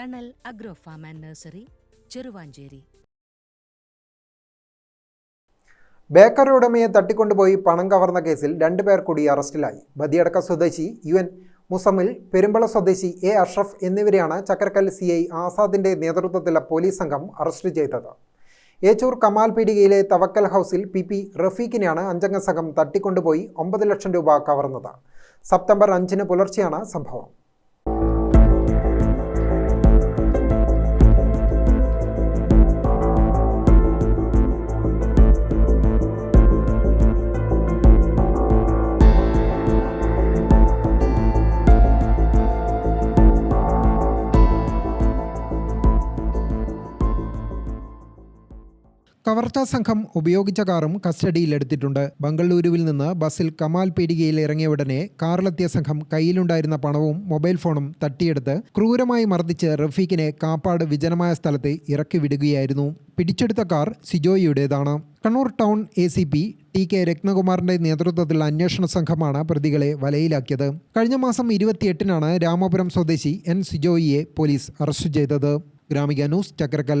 Thanal agro farm and nursery Cheruvanchery. Bakery ഉടമയെ തട്ടിക്കൊണ്ടുപോയി പണം കവർന്ന കേസിൽ രണ്ടുപേർ കൂടി അറസ്റ്റിലായി. ബദിയടക്ക സ്വദേശി യു എൻ മുസമിൽ പെരുമ്പള സ്വദേശി എ അഷ്റഫ് എന്നിവരെയാണ് ചക്കരക്കൽ സി ഐ ആസാദിന്റെ നേതൃത്വത്തിലുള്ള പോലീസ് സംഘം അറസ്റ്റ് ചെയ്തത്. ഏച്ചൂർ കമാൽ പീടികയിലെ തവക്കൽ ഹൗസിൽ പി പി റഫീഖിനെയാണ് അഞ്ചംഗ സംഘം തട്ടിക്കൊണ്ടുപോയി ഒമ്പത് ലക്ഷം രൂപ കവർന്നത്. സെപ്റ്റംബർ അഞ്ചിന് പുലർച്ചെയാണ് സംഭവം. കവർച്ചാ സംഘം ഉപയോഗിച്ച കാറും കസ്റ്റഡിയിലെടുത്തിട്ടുണ്ട്. ബംഗളൂരുവിൽ നിന്ന് ബസ്സിൽ കമാൽ പീടികയിൽ ഇറങ്ങിയ ഉടനെ കാറിലെത്തിയ സംഘം കയ്യിലുണ്ടായിരുന്ന പണവും മൊബൈൽ ഫോണും തട്ടിയെടുത്ത് ക്രൂരമായി മർദ്ദിച്ച് റഫീഖിനെ കാപ്പാട് വിജനമായ സ്ഥലത്ത് ഇറക്കി വിടുകയായിരുന്നു പിടിച്ചെടുത്ത car സിജോയിയുടേതാണ് Kannur town A C P T K രത്നകുമാറിന്റെ നേതൃത്വത്തിലുള്ള അന്വേഷണ സംഘമാണ് പ്രതികളെ വലയിലാക്കിയത്. കഴിഞ്ഞ മാസം ഇരുപത്തിയെട്ടിനാണ് രാമപുരം സ്വദേശി എൻ സിജോയിയെ പോലീസ് അറസ്റ്റ് ചെയ്തത്. Gramika news Chakrakkal.